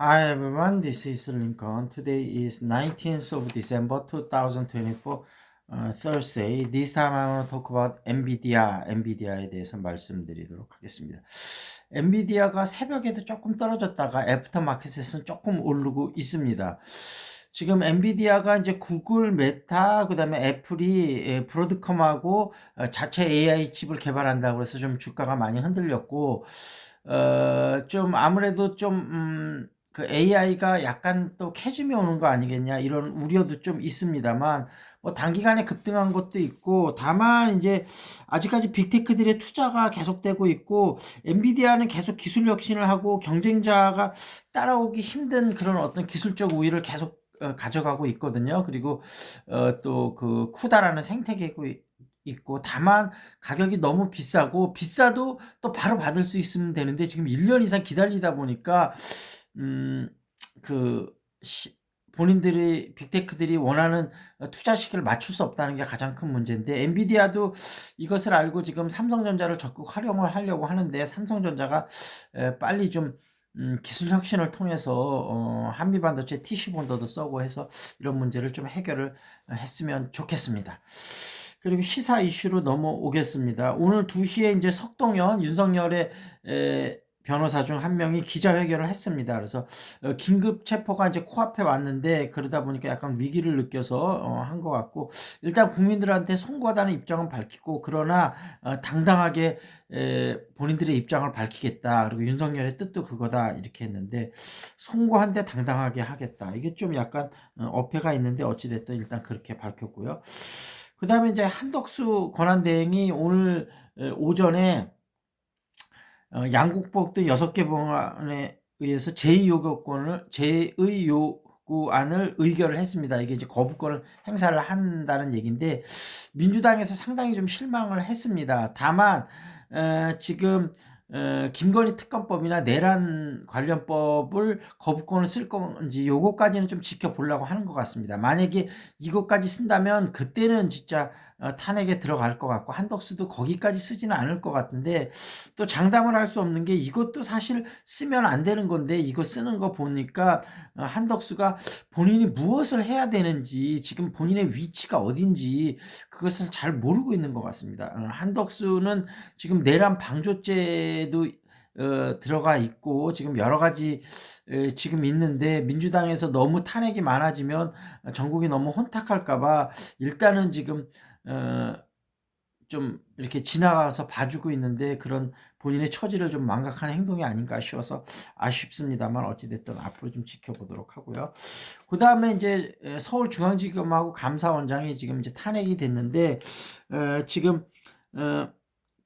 Hi everyone, this is Lincoln. Today is 19th of December 2024, uh, Thursday. This time I want to talk about NVIDIA, NVIDIA에 대해서 말씀드리도록 하겠습니다. NVIDIA가 새벽에도 조금 떨어졌다가 애프터 마켓에서는 조금 오르고 있습니다. 지금 엔비디아가 이제 구글, 메타, 그 다음에 애플이 예, 브로드컴하고 어, 자체 AI 칩을 개발한다고 해서 좀 주가가 많이 흔들렸고, 어, 좀 아무래도 좀, 음, 그 AI가 약간 또 캐즘이 오는 거 아니겠냐 이런 우려도 좀 있습니다만 뭐 단기간에 급등한 것도 있고 다만 이제 아직까지 빅테크들의 투자가 계속되고 있고 엔비디아는 계속 기술 혁신을 하고 경쟁자가 따라오기 힘든 그런 어떤 기술적 우위를 계속 어, 가져가고 있거든요. 그리고 어, 또그 쿠다라는 생태계고 있고 다만 가격이 너무 비싸고 비싸도 또 바로 받을 수 있으면 되는데 지금 1년 이상 기다리다 보니까 음, 그 시, 본인들이 빅테크들이 원하는 투자 시기를 맞출 수 없다는 게 가장 큰 문제인데 엔비디아도 이것을 알고 지금 삼성전자를 적극 활용을 하려고 하는데 삼성전자가 에, 빨리 좀 음, 기술 혁신을 통해서 어, 한미 반도체 TC 본더도 써고 해서 이런 문제를 좀 해결을 했으면 좋겠습니다. 그리고 시사 이슈로 넘어오겠습니다. 오늘 2시에 이제 석동현 윤석열의 에, 변호사 중 한 명이 기자회견을 했습니다. 그래서 어, 긴급 체포가 이제 코앞에 왔는데 그러다 보니까 약간 위기를 느껴서 어, 한것 같고 일단 국민들한테 송구하다는 입장은 밝히고 그러나 어, 당당하게 본인들의 입장을 밝히겠다. 그리고 윤석열의 뜻도 그거다 이렇게 했는데 송구한데 당당하게 하겠다. 이게 좀 약간 어폐가 있는데 어찌됐든 일단 그렇게 밝혔고요. 그 다음에 이제 한덕수 권한대행이 오늘 오전에 어, 양국법도 6개 법안에 의해서 제2요구권을 제2 요구안을 의결을 했습니다. 이게 이제 거부권을 행사를 한다는 얘기인데 민주당에서 상당히 좀 실망을 했습니다. 다만 어, 지금 어, 김건희 특검법이나 내란 관련법을 거부권을 쓸 건지 요거까지는 좀 지켜보려고 하는 것 같습니다. 만약에 이것까지 쓴다면 그때는 진짜 어, 탄핵에 들어갈 것 같고 한덕수도 거기까지 쓰지는 않을 것 같은데 또 장담을 할 수 없는 게 이것도 사실 쓰면 안 되는 건데 이거 쓰는 거 보니까 어, 한덕수가 본인이 무엇을 해야 되는지 지금 본인의 위치가 어딘지 그것을 잘 모르고 있는 것 같습니다. 어, 한덕수는 지금 내란 방조죄 도 어, 들어가 있고 지금 여러 가지 에, 지금 있는데 민주당에서 너무 탄핵이 많아지면 전국이 너무 혼탁할까봐 일단은 지금 어, 좀 이렇게 지나가서 봐주고 있는데 그런 본인의 처지를 좀 망각하는 행동이 아닌가 싶어서 아쉽습니다만 어찌됐든 앞으로 좀 지켜보도록 하고요. 그 다음에 이제 서울중앙지검하고 감사원장이 지금 이제 탄핵이 됐는데 어, 지금 어,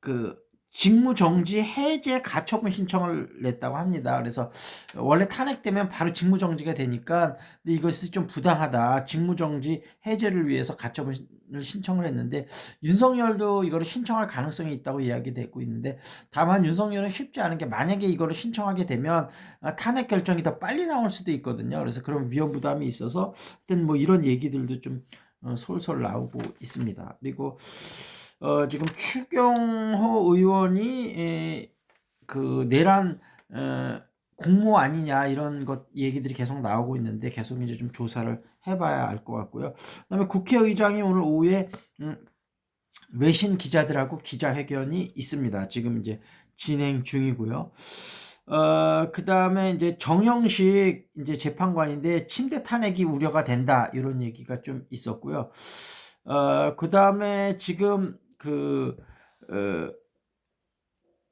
그 직무 정지 해제 가처분 신청을 냈다고 합니다. 그래서 원래 탄핵되면 바로 직무 정지가 되니까 이것이 좀 부당하다. 직무 정지 해제를 위해서 가처분을 신청을 했는데 윤석열도 이거를 신청할 가능성이 있다고 이야기되고 있는데 다만 윤석열은 쉽지 않은 게 만약에 이거를 신청하게 되면 탄핵 결정이 더 빨리 나올 수도 있거든요. 그래서 그런 위험 부담이 있어서 하여튼 뭐 이런 얘기들도 좀 어, 솔솔 나오고 있습니다. 그리고 어, 지금 추경호 의원이 에, 그 내란 어, 공모 아니냐 이런 것 얘기들이 계속 나오고 있는데 계속 이제 좀 조사를 해봐야 알 것 같고요. 그다음에 국회의장이 오늘 오후에 음, 외신 기자들하고 기자회견이 있습니다. 지금 이제 진행 중이고요. 어, 그 다음에 이제 정영식 이제 재판관인데 침대 탄핵이 우려가 된다 이런 얘기가 좀 있었고요. 어, 그 다음에 지금 그, 어,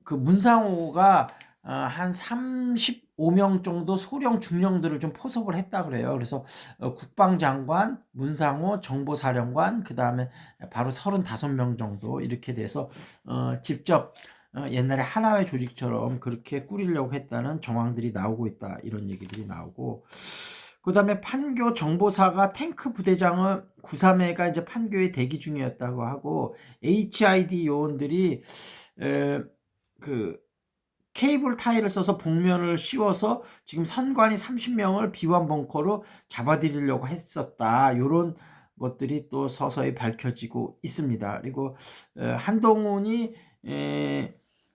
그 문상호가 어, 한 35명 정도 소령 중령들을 좀 포섭을 했다 그래요. 그래서 어, 국방장관, 문상호, 정보사령관, 그 다음에 바로 35명 정도 이렇게 돼서 어, 직접 어, 옛날에 하나의 조직처럼 그렇게 꾸리려고 했다는 정황들이 나오고 있다 이런 얘기들이 나오고 그 다음에 판교 정보사가 탱크 부대장을 9.3회가 이제 판교에 대기 중이었다고 하고 HID 요원들이 에, 그 케이블 타일을 써서 복면을 씌워서 지금 선관위 30명을 비완 벙커로 잡아들이려고 했었다. 요런 것들이 또 서서히 밝혀지고 있습니다. 그리고 한동훈이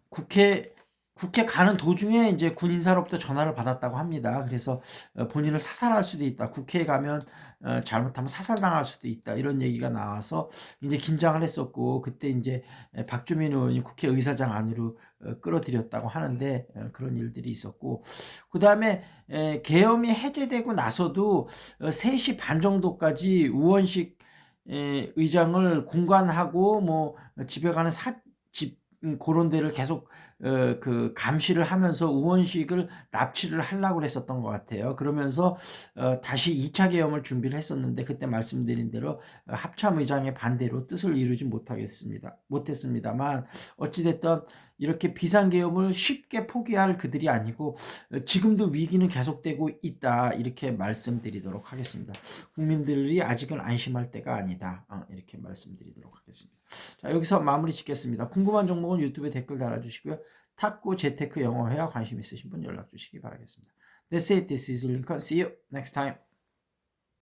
국회 국회 가는 도중에 이제 군 인사로부터 전화를 받았다고 합니다. 그래서 어, 본인을 사살할 수도 있다. 국회에 가면 어, 잘못하면 사살당할 수도 있다. 이런 얘기가 나와서 이제 긴장을 했었고 그때 이제 박주민 의원이 국회 의사장 안으로 어, 끌어들였다고 하는데 어, 그런 일들이 있었고 그 다음에 계엄이 해제되고 나서도 어, 3시 반 정도까지 우원식 에, 의장을 공관하고 뭐 집에 가는 사, 집 음, 그런 데를 계속 어, 그 감시를 하면서 우원식을 납치를 하려고 했었던 것 같아요. 그러면서 어, 다시 2차 계엄을 준비를 했었는데 그때 말씀드린 대로 어, 합참 의장의 반대로 뜻을 이루지 못하겠습니다. 못했습니다만 어찌 됐든 이렇게 비상 계엄을 쉽게 포기할 그들이 아니고 어, 지금도 위기는 계속되고 있다 이렇게 말씀드리도록 하겠습니다. 국민들이 아직은 안심할 때가 아니다 어, 이렇게 말씀드리도록 하겠습니다. 자 여기서 마무리 짓겠습니다. 궁금한 종목은 유튜브에 댓글 달아주시고요. 탁구 재테크 영어 회화 관심 있으신 분 연락 주시기 바라겠습니다. That's it. This is Lincoln. See you next time.